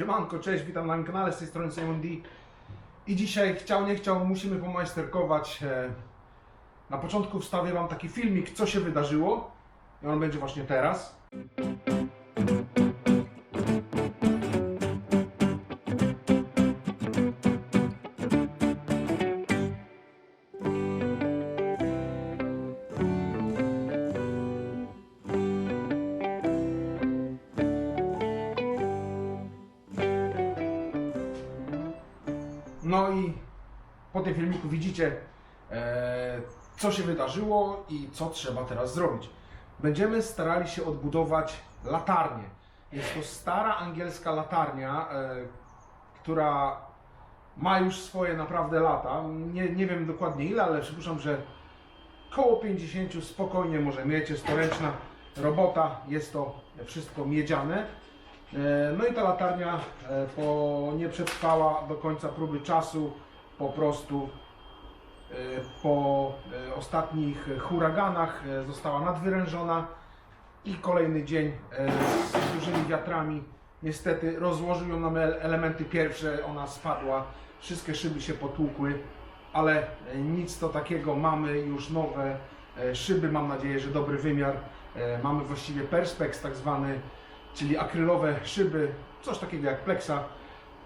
Siemanko, cześć, witam na moim kanale, z tej strony Simon D. I dzisiaj chciał, nie chciał, musimy pomajsterkować. e, Na początku wstawię Wam taki filmik, co się wydarzyło. I on będzie właśnie teraz. Po tym filmiku widzicie, e, co się wydarzyło i co trzeba teraz zrobić. Będziemy starali się odbudować latarnię. Jest to stara angielska latarnia, e, która ma już swoje naprawdę lata. Nie, nie wiem dokładnie ile, ale przypuszczam, że koło 50 spokojnie może mieć. Jest to ręczna robota, jest to wszystko miedziane. E, No i ta latarnia po, nie przetrwała do końca próby czasu, po prostu e, po e, ostatnich huraganach e, została nadwyrężona i kolejny dzień z dużymi wiatrami. Niestety rozłożył ją na me- elementy pierwsze, ona spadła, wszystkie szyby się potłukły, ale nic to takiego, mamy już nowe szyby, mam nadzieję, że dobry wymiar, mamy właściwie perspex tak zwany, czyli akrylowe szyby, coś takiego jak Plexa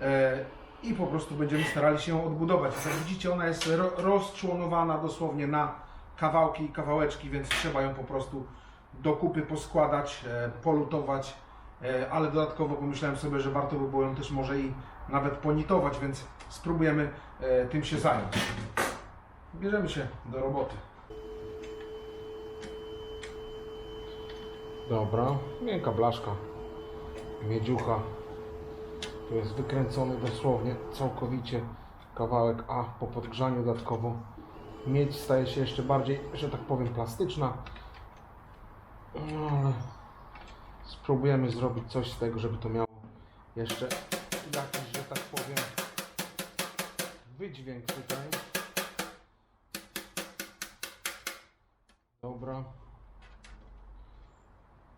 e, i po prostu będziemy starali się ją odbudować. Jak widzicie ona jest ro, rozczłonowana dosłownie na kawałki i kawałeczki, więc trzeba ją po prostu do kupy poskładać, e, polutować, e, ale dodatkowo pomyślałem sobie, że warto by było ją też może i nawet ponitować, więc spróbujemy e, tym się zająć. Bierzemy się do roboty. Dobra, miękka blaszka, miedziucha. Tu jest wykręcony dosłownie całkowicie kawałek, a po podgrzaniu dodatkowo miedź staje się jeszcze bardziej, że tak powiem, plastyczna. No ale spróbujemy zrobić coś z tego, żeby to miało jeszcze jakiś, że tak powiem, wydźwięk tutaj. Dobra.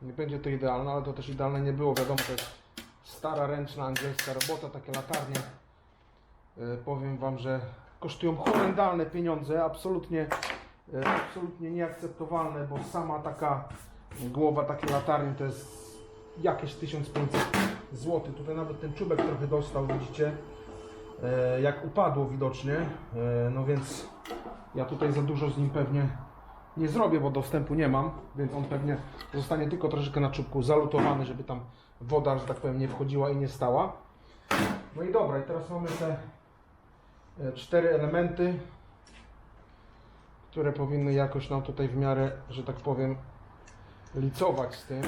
Nie będzie to idealne, ale to też idealne nie było. Wiadomo, to jest stara, ręczna, angielska robota, takie latarnie. E, powiem Wam, że kosztują horrendalne pieniądze, absolutnie, e, absolutnie nieakceptowalne, bo sama taka głowa takiej latarni to jest jakieś 1500 zł. Tutaj nawet ten czubek trochę dostał, widzicie, e, jak upadło widocznie. No więc ja tutaj za dużo z nim pewnie nie zrobię, bo dostępu nie mam, więc on pewnie zostanie tylko troszeczkę na czubku zalutowany, żeby tam woda, że tak powiem, nie wchodziła i nie stała. No i dobra, i teraz mamy te e, cztery elementy, które powinny jakoś nam tutaj w miarę, że tak powiem, licować z tym.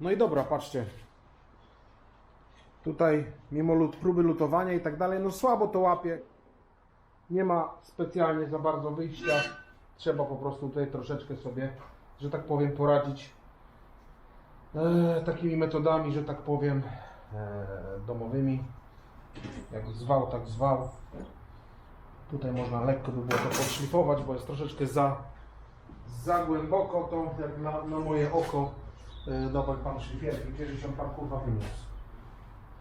No i dobra, patrzcie. Tutaj, mimo lut, próby lutowania i tak dalej, no słabo to łapie. Nie ma specjalnie za bardzo wyjścia. Trzeba po prostu tutaj troszeczkę sobie, że tak powiem, poradzić e, takimi metodami, że tak powiem, e, domowymi. Jak zwał, tak zwał. Tutaj można lekko by było to podszlifować, bo jest troszeczkę za, za głęboko to, jak na, na moje oko. Yy, Dawaj pan szlifierki, gdzie się pan kurwa wyniósł?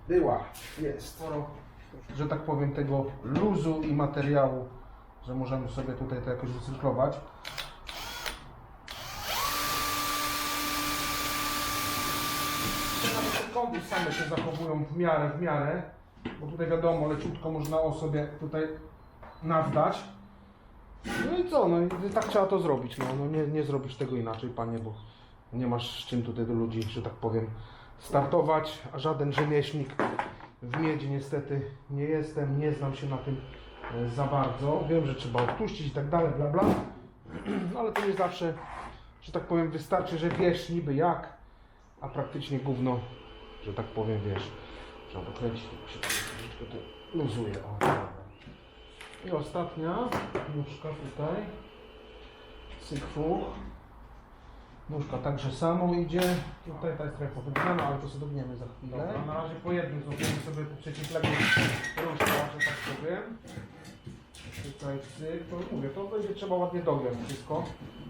Była, jest sporo, że tak powiem, tego luzu i materiału, że możemy sobie tutaj to jakoś wycyrklować. Kąty same się zachowują w miarę, w miarę, bo tutaj wiadomo, leciutko można o sobie tutaj nawdać. No i co, no i tak trzeba to zrobić, no, no nie, nie zrobisz tego inaczej, panie, bo nie masz z czym tutaj do ludzi, że tak powiem, startować, a żaden rzemieślnik w miedzi niestety nie jestem, nie znam się na tym e, za bardzo. Wiem, że trzeba odpuścić i tak dalej, bla bla, no ale to nie zawsze, że tak powiem, wystarczy, że wiesz niby jak, a praktycznie gówno, że tak powiem, wiesz. Trzeba dokręcić, tylko się troszeczkę to luzuje. I ostatnia nóżka tutaj. Cykfuch. Nóżka także samo idzie. Tutaj ta jest trochę powędrzona, ale to sobie dogniemy za chwilę. Dobra, na razie po jednym zrobimy sobie po przeciwległym różka, że tak powiem. Tutaj cyk, to mówię, to będzie trzeba ładnie dogiąć wszystko,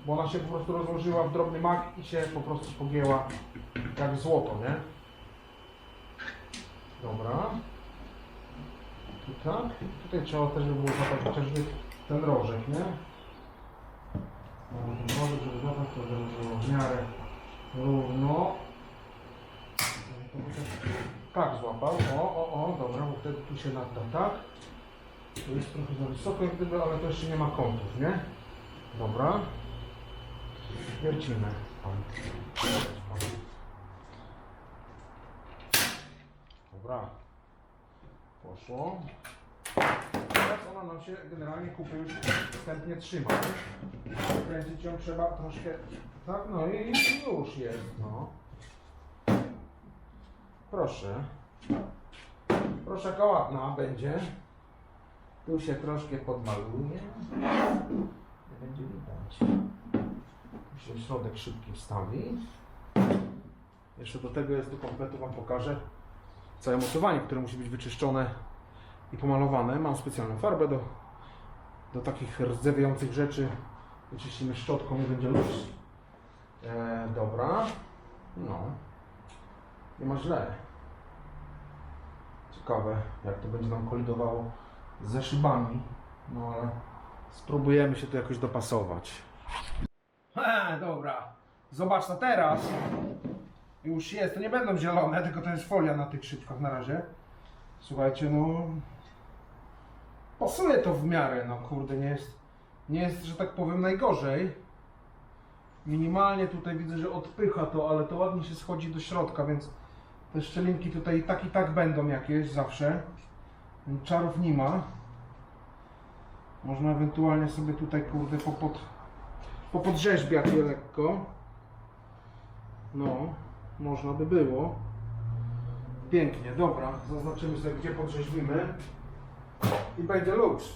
bo ona się po prostu rozłożyła w drobny mak i się po prostu pogięła jak złoto, nie? Dobra. Tu tak. Tutaj trzeba też, żeby było złapać chociażby ten rożek, nie? Rożek, żeby złapać, to żeby było w miarę równo. Tak złapał. O, o, o, dobra, bo wtedy tu się nadda, tak? Tu jest trochę za wysoko jak gdyby, ale to jeszcze nie ma kątów, nie? Dobra. Wiercimy. Dobra. Poszło. Ona nam się generalnie kupy już wstępnie trzyma. Kręcić ją trzeba troszkę. Tak, no i już jest, no. Proszę. Proszę, jaka ładna będzie. Tu się troszkę podmaluje. Nie będzie widać. Tu się środek szybki wstawi. Jeszcze do tego jest do kompletu Wam pokażę całe mocowanie, które musi być wyczyszczone i pomalowane. Mam specjalną farbę do, do takich rdzewiających rzeczy. Wyczyścimy szczotką i będzie luz. E, dobra. No. Nie ma źle. Ciekawe, jak to będzie nam kolidowało ze szybami. No ale spróbujemy się tu jakoś dopasować. He, dobra. Zobacz to teraz. Już jest. To nie będą zielone, tylko to jest folia na tych szybkach na razie. Słuchajcie, no. Pasuje to w miarę, no kurde, nie jest. Nie jest, że tak powiem, najgorzej. Minimalnie tutaj widzę, że odpycha to, ale to ładnie się schodzi do środka, więc te szczelinki tutaj i tak i tak będą jakieś zawsze. Czarów nie ma. Można ewentualnie sobie tutaj kurde popod, popodrzeźbiać je lekko. No, można by było. Pięknie, dobra. Zaznaczymy sobie gdzie podrzeźbimy. I będzie luz.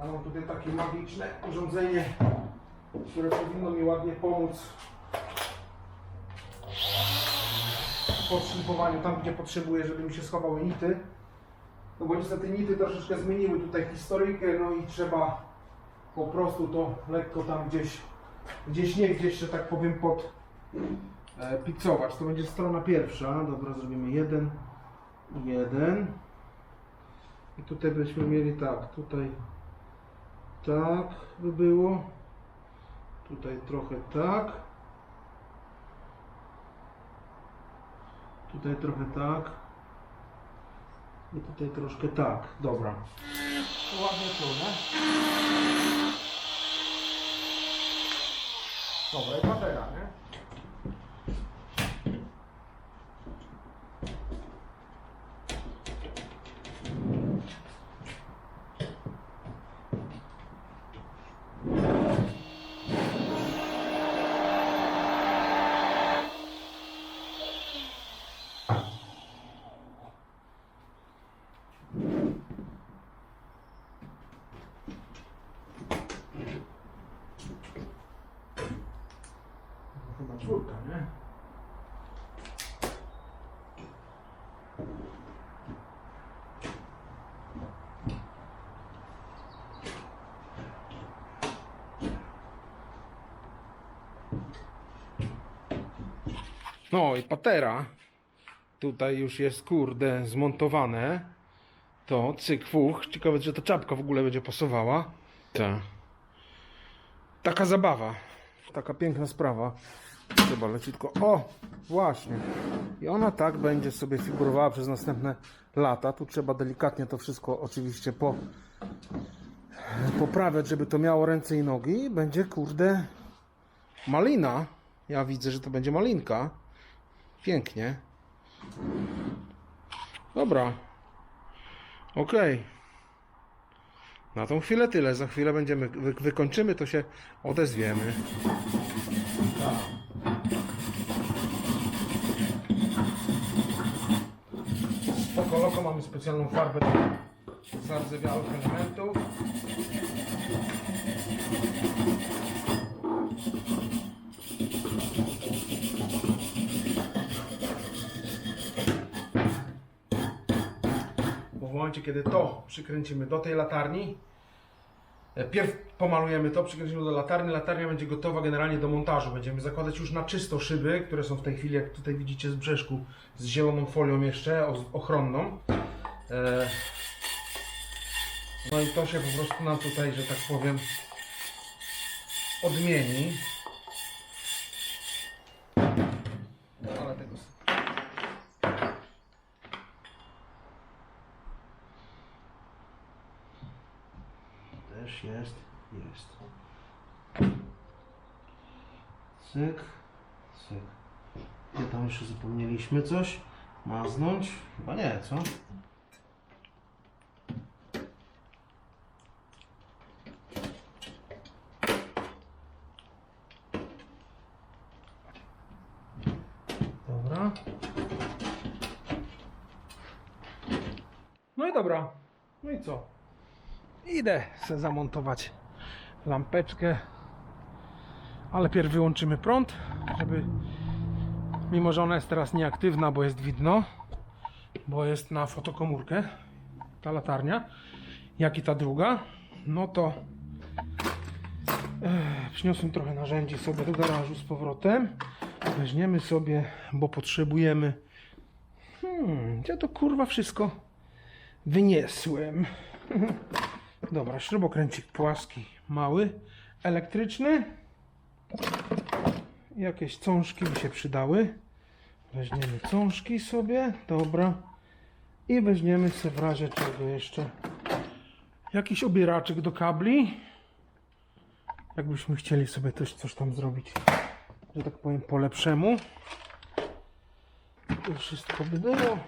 A mam tutaj takie magiczne urządzenie, które powinno mi ładnie pomóc w podszlifowaniu tam, gdzie potrzebuję, żeby mi się schowały nity. No bo niestety nity troszeczkę zmieniły tutaj historyjkę, no i trzeba po prostu to lekko tam gdzieś, gdzieś nie gdzieś, że tak powiem, pod picować. To będzie strona pierwsza. Dobra, zrobimy jeden, jeden. I tutaj byśmy mieli tak, tutaj tak by było. Tutaj trochę tak. Tutaj trochę tak. I tutaj troszkę tak. Dobra. Ładnie tu, nie? Dobra, i patera, nie? To Chyba czwórka, nie? No i patera. Tutaj już jest kurde zmontowane. To cyk fuch. Ciekawe, czy ta czapka w ogóle będzie pasowała. Tak. Taka zabawa. Taka piękna sprawa. Chyba leciutko. O! Właśnie. I ona tak będzie sobie figurowała przez następne lata. Tu trzeba delikatnie to wszystko oczywiście po, poprawiać, żeby to miało ręce i nogi. Będzie kurde malina. Ja widzę, że to będzie malinka. Pięknie. Dobra. Okej. Na tą chwilę tyle. Za chwilę będziemy, wy, wykończymy, to się odezwiemy. Spoko loko mamy specjalną farbę do zardzewiałych elementów. Momencie, kiedy to przykręcimy do tej latarni, e, pierw pomalujemy to, przykręcimy do latarni, latarnia będzie gotowa generalnie do montażu. Będziemy zakładać już na czysto szyby, które są w tej chwili, jak tutaj widzicie z brzeszku, z zieloną folią jeszcze, ochronną. E, No i to się po prostu nam tutaj, że tak powiem, odmieni. Ale tego Jest, jest. Cyk, cyk. Gdzie tam jeszcze zapomnieliśmy coś? Maznąć? Chyba nie, co? Dobra. No i dobra. No i co? Idę se zamontować lampeczkę. Ale pierw wyłączymy prąd, żeby mimo że ona jest teraz nieaktywna, bo jest widno, bo jest na fotokomórkę ta latarnia, jak i ta druga, no to e, przyniosłem trochę narzędzi sobie do garażu z powrotem. Weźmiemy sobie, bo potrzebujemy. Hmm, gdzie to kurwa wszystko wyniesłem? Dobra, śrubokręcik płaski, mały, elektryczny. Jakieś cążki by się przydały. Weźmiemy cążki sobie, dobra. I weźmiemy sobie w razie czego jeszcze jakiś obieraczek do kabli. Jakbyśmy chcieli sobie też coś tam zrobić, że tak powiem, po lepszemu. To wszystko by było.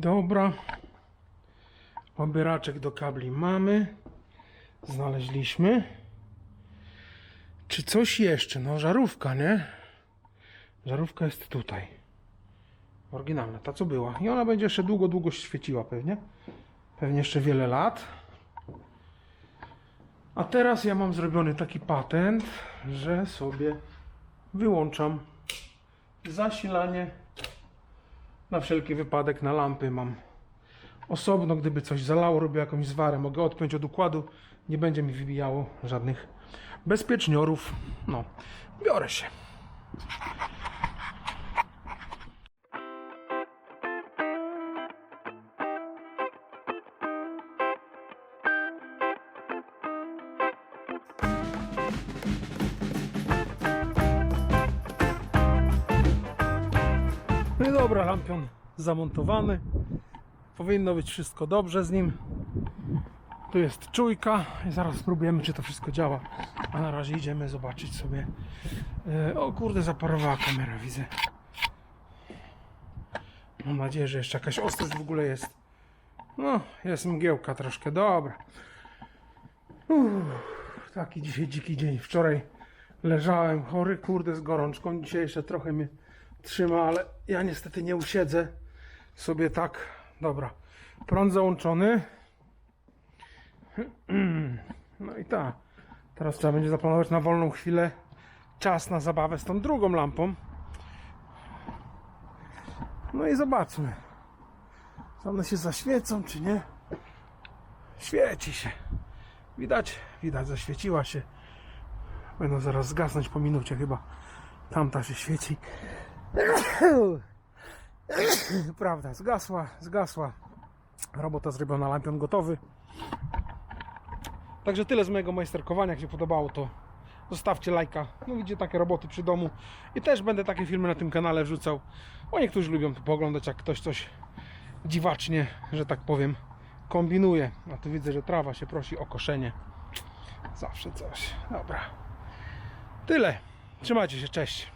Dobra. Obieraczek do kabli mamy. Znaleźliśmy. Czy coś jeszcze? No żarówka, nie? Żarówka jest tutaj. Oryginalna, ta co była. I ona będzie jeszcze długo, długo świeciła pewnie. Pewnie jeszcze wiele lat. A teraz ja mam zrobiony taki patent, że sobie wyłączam zasilanie na wszelki wypadek na lampy mam osobno, gdyby coś zalało, robię jakąś zwarę, mogę odpiąć od układu, nie będzie mi wybijało żadnych bezpieczniorów. No, biorę się. Zamontowany. Powinno być wszystko dobrze z nim. Tu jest czujka i zaraz spróbujemy, czy to wszystko działa. A na razie idziemy zobaczyć sobie. E, o kurde, zaparowała kamera, widzę. Mam nadzieję, że jeszcze jakaś ostrość w ogóle jest. No, jest mgiełka troszkę, dobra. Uff, taki dzisiaj dziki dzień. Wczoraj leżałem chory, kurde, z gorączką. Dzisiaj jeszcze trochę mnie trzyma, ale ja niestety nie usiedzę sobie tak. Dobra, prąd załączony. No i tak. Teraz trzeba będzie zaplanować na wolną chwilę czas na zabawę z tą drugą lampą. No i zobaczmy. Czy one się zaświecą, czy nie? Świeci się. Widać? Widać, zaświeciła się. Będą zaraz zgasnąć po minucie chyba. Tamta się świeci. Prawda, zgasła, zgasła. Robota zrobiona, lampion gotowy. Także tyle z mojego majsterkowania. Jak się podobało, to zostawcie lajka. No widzicie takie roboty przy domu. I też będę takie filmy na tym kanale wrzucał. Bo niektórzy lubią to pooglądać, jak ktoś coś dziwacznie, że tak powiem, kombinuje. A tu widzę, że trawa się prosi o koszenie. Zawsze coś. Dobra. Tyle. Trzymajcie się, cześć.